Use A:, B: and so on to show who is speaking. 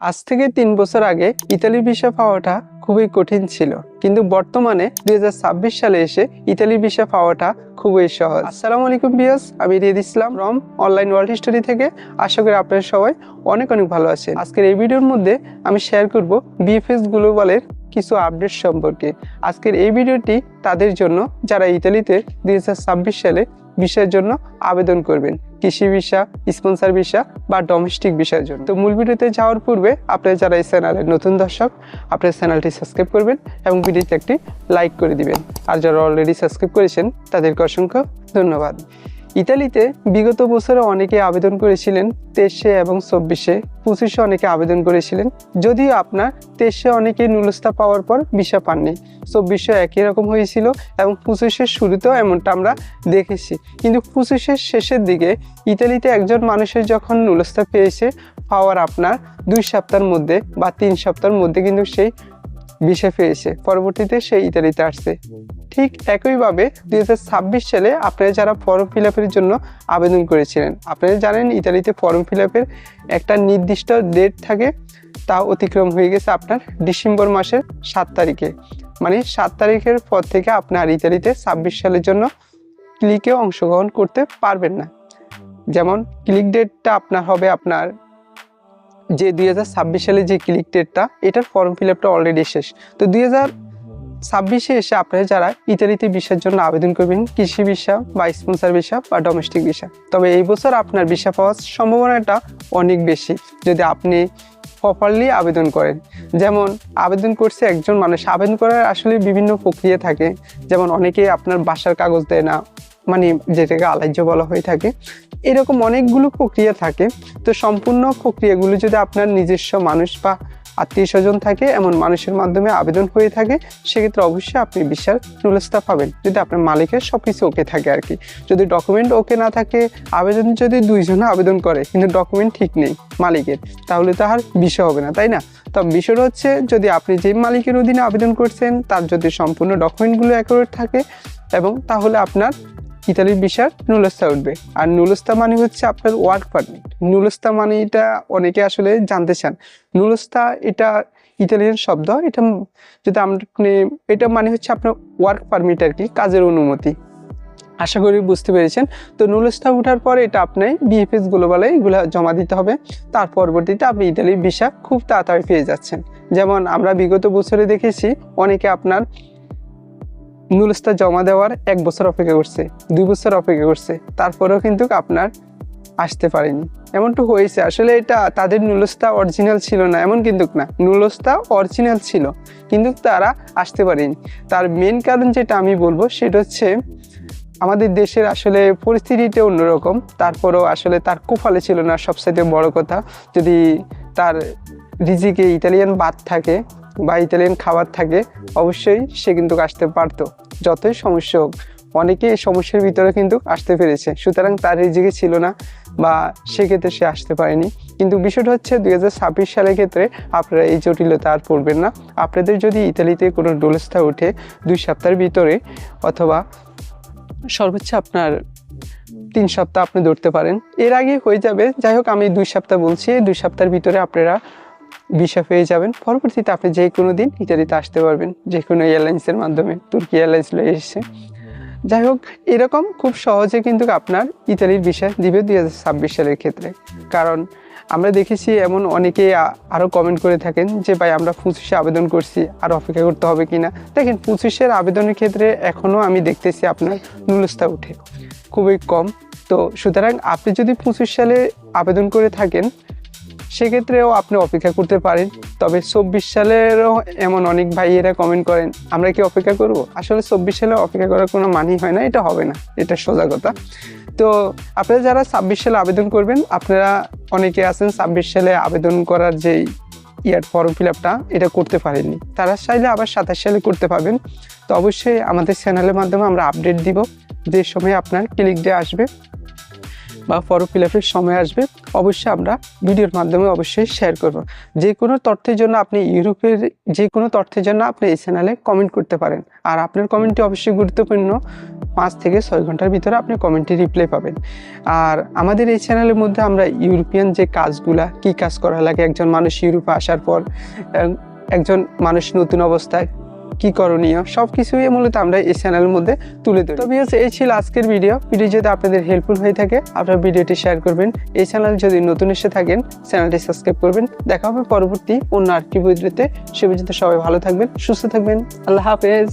A: আজ থেকে তিন বছর আগে ইতালি ভিসা পাওয়াটা খুবই কঠিন ছিল। কিন্তু বর্তমানে দুই হাজার ছাব্বিশ সালে এসে ইতালি ভিসা পাওয়াটা খুবই সহজ। আসসালামু আলাইকুম বিয়াস আমি রিয়াদ ইসলাম রম অনলাইন ওয়ার্ল্ড হিস্টোরি থেকে। আশা করি আপনারা সবাই অনেক অনেক ভালো আছেন। আজকের এই ভিডিওর মধ্যে আমি শেয়ার করব বিএফএস গ্লোবালের কিছু আপডেট সম্পর্কে। আজকের এই ভিডিওটি তাদের জন্য, যারা ইতালিতে দুই হাজার ছাব্বিশ সালে ভিসার জন্য আবেদন করবেন কৃষি ভিসা, স্পন্সার ভিসা বা ডোমেস্টিক ভিসার জন্য। তো মূল ভিডিওতে যাওয়ার পূর্বে আপনারা যারা এই চ্যানেলের নতুন দর্শক আপনার চ্যানেলটি সাবস্ক্রাইব করবেন এবং ভিডিওতে একটি লাইক করে দিবেন। আর যারা অলরেডি সাবস্ক্রাইব করেছেন, তাদেরকে অসংখ্য ধন্যবাদ। ইতালিতে বিগত বছরে অনেকে আবেদন করেছিলেন তেইশে এবং চব্বিশে, পঁচিশে অনেকে আবেদন করেছিলেন, যদিও আপনার তেইশে অনেকে নুলস্তা পাওয়ার পর ভিসা পাননি। চব্বিশে একই রকম হয়েছিল এবং পঁচিশের শুরুতেও এমনটা আমরা দেখেছি। কিন্তু পঁচিশের শেষের দিকে ইতালিতে একজন মানুষের যখন নুলস্তা পেয়েছে, পাওয়ার আপনার দুই সপ্তাহের মধ্যে বা তিন সপ্তাহের মধ্যে কিন্তু সেই ভিসা পেয়েছে পরবর্তীতে সে ইতালিতে আসছে। ঠিক একইভাবে দু হাজার ছাব্বিশ সালে আপনারা যারা ফর্ম ফিল জন্য আবেদন করেছিলেন, আপনারা জানেন ইতালিতে ফর্ম ফিল একটা নির্দিষ্ট ডেট থাকে, তা অতিক্রম হয়ে গেছে আপনার ডিসেম্বর মাসের সাত তারিখে। মানে সাত তারিখের পর থেকে আপনার ইতালিতে ছাব্বিশ সালের জন্য ক্লিকে অংশগ্রহণ করতে পারবেন না। যেমন ক্লিক ডেটটা আপনার হবে আপনার যে দুই হাজার ছাব্বিশ সালে যে ক্লিক ডেটটা এটার ফর্ম ফিল আপটা অলরেডি শেষ। তো দুই ছাব্বিশে এসে আপনারা যারা ইতালিতে ভিসার জন্য আবেদন করবেন, কৃষি ভিসা বা স্পন্সর ভিসা বা ডোমেস্টিক ভিসা তবে এই বছর আপনার ভিসা পাওয়ার সম্ভাবনাটা অনেক বেশি, যদি আপনি প্রপারলি আবেদন করেন। যেমন, আবেদন করছে একজন মানুষ, আবেদন করার আসলে বিভিন্ন প্রক্রিয়া থাকে। যেমন, অনেকে আপনার বাসার কাগজ দেয় না মানে যেটাকে আলাজ্য বলা হয়ে থাকে, এরকম অনেকগুলো প্রক্রিয়া থাকে। তো সম্পূর্ণ প্রক্রিয়াগুলো যদি আপনার নিজস্ব মানুষ বা আত্মীয় স্বজন থাকে, এমন মানুষের মাধ্যমে আবেদন হয়ে থাকে, সেক্ষেত্রে অবশ্যই আপনি বিশাল নুলস্তা পাবেন। যদি আপনার মালিকের সব কিছু ওকে থাকে আর কি। যদি ডকুমেন্ট ওকে না থাকে, আবেদন যদি দুইজনে আবেদন করে, কিন্তু ডকুমেন্ট ঠিক নেই মালিকের, তাহলে তো আর বিষয় হবে না, তাই না? তবে বিষয় হচ্ছে, যদি আপনি যে মালিকের অধীনে আবেদন করছেন, তার যদি সম্পূর্ণ ডকুমেন্টগুলো অ্যাকুরেট থাকে, এবং তাহলে আপনার ইতালির বিশাল নুলস্তা উঠবে। আর নুলস্তা মানে হচ্ছে আপনার ওয়ার্ক পারমিট নুলস্তা মানে এটা অনেকে আসলে জানতে চান। নুলস্তা এটা ইতালিয়ান শব্দ, এটা যদি আপনি, এটা মানে হচ্ছে আপনার ওয়ার্ক পারমিট আর কি, কাজের অনুমতি। আশা করি বুঝতে পেরেছেন। তো নুলস্তা উঠার পরে এটা আপনি বিএফএস গ্লোবালে এগুলো জমা দিতে হবে। তার পরবর্তীতে আপনি ইতালির ভিসা খুব তাড়াতাড়ি পেয়ে যাচ্ছেন। যেমন আমরা বিগত বছরে দেখেছি, অনেকে আপনার নুলস্তা জমা দেওয়ার এক বছর অপেক্ষা করছে, দুই বছর অপেক্ষা করছে। তারপরেও কিন্তু আপনার আসতে পারেনি। এমনটা হয়েছে। আসলে এটা তাদের নুলস্তা অরিজিনাল ছিল না, এমন কিন্তু না। নুলস্তা অরিজিনাল ছিল, কিন্তু তারা আসতে পারেনি। তার মেন কারণ যেটা আমি বলব, সেটা হচ্ছে আমাদের দেশের আসলে পরিস্থিতিটা অন্যরকম। তারপরেও আসলে তার কুফালে ছিল না সবসাইতে বড় কথা। যদি তার রিজিকে ইতালিয়ান বাদ থাকে বা ইতালিয়ান খাবার থাকে, অবশ্যই সে কিন্তু আসতে পারতো। যতই সমস্যা হোক অনেকে এই সমস্যার ভিতরে কিন্তু আসতে পেরেছে। সুতরাং তার রিজিকে ছিল না বা সেক্ষেত্রে সে আসতে পারেনি। কিন্তু বিষয়টা হচ্ছে দুই হাজার সালের ক্ষেত্রে আপনারা এই জটিলতা আর পড়বেন না। আপনাদের যদি ইতালিতে কোনো ডোলস্থা ওঠে দুই সপ্তাহের ভিতরে অথবা সর্বোচ্চ আপনার তিন সপ্তাহ আপনি ধরতে পারেন। এর আগে হয়ে যাবে। যাই হোক, আমি দুই সপ্তাহ বলছি। দুই সপ্তাহের ভিতরে আপনারা ভিসা পেয়ে যাবেন। পরবর্তীতে আপনি যে কোনো দিন ইতালিতে আসতে পারবেন যে কোনো এয়ারলাইন্সের মাধ্যমে। তুর্কি এয়ারলাইন্স লয়ে এসেছে। যাই হোক, এরকম খুব সহজে কিন্তু আপনার ইতালির ভিসা দিবে দুই হাজার ছাব্বিশ সালের ক্ষেত্রে। কারণ আমরা দেখেছি এমন অনেকে আরও কমেন্ট করে থাকেন যে, ভাই, আমরা পঁচিশে আবেদন করছি, আর অপেক্ষা করতে হবে কিনা? দেখেন, পঁচিশের আবেদনের ক্ষেত্রে এখনও আমি দেখতেছি আপনার নুলস্তা উঠে। খুবই কম। তো সুতরাং আপনি যদি পঁচিশ সালে আবেদন করে থাকেন সেক্ষেত্রেও আপনি অপেক্ষা করতে পারেন। তবে চব্বিশ সালেরও এমন অনেক ভাইয়েরা কমেন্ট করেন, আমরা কি অপেক্ষা করব? আসলে চব্বিশ সালে অপেক্ষা করার কোনো মানই হয় না, এটা হবে না, এটা সোজা কথা তো আপনারা যারা ছাব্বিশ সালে আবেদন করবেন, আপনারা অনেকে আছেন ছাব্বিশ সালে আবেদন করার যেই ইয়ার ফর্ম ফিল আপটা এটা করতে পারেননি। তারা চাইলে আবার সাতাশ সালে করতে পারবেন। তো অবশ্যই আমাদের চ্যানেলের মাধ্যমে আমরা আপডেট দিব। যে সময় আপনার ক্লিক ডে আসবে বা ফর্ম ফিল আপের সময় আসবে, অবশ্যই আমরা ভিডিওর মাধ্যমে অবশ্যই শেয়ার করব। যে কোনো তথ্যের জন্য আপনি ইউরোপের যে কোনো তথ্যের জন্য আপনি এই চ্যানেলে কমেন্ট করতে পারেন। আর আপনার কমেন্টটি অবশ্যই গুরুত্বপূর্ণ, পাঁচ থেকে ছয় ঘণ্টার ভিতরে আপনি কমেন্টে রিপ্লাই পাবেন। আর আমাদের এই চ্যানেলের মধ্যে আমরা ইউরোপিয়ান যে কাজগুলা, কি কাজ করা লাগে, একজন মানুষ ইউরোপে আসার পর একজন মানুষ নতুন অবস্থায় কি করণীয়? সব কিছুই মূলত আমরা এই চ্যানেলের মধ্যে তুলে ধরি। তবে হচ্ছে এই ছিল আজকের ভিডিও ভিডিও যদি আপনাদের হেল্পফুল হয়ে থাকে, আপনার ভিডিওটি শেয়ার করবেন। এই চ্যানেল যদি নতুন এসে থাকেন চ্যানেলটি সাবস্ক্রাইব করবেন। দেখা হবে পরবর্তী অন্য আরেকটি ভিডিওতে সে পর্যন্ত সবাই ভালো থাকবেন, সুস্থ থাকবেন। আল্লাহ হাফেজ।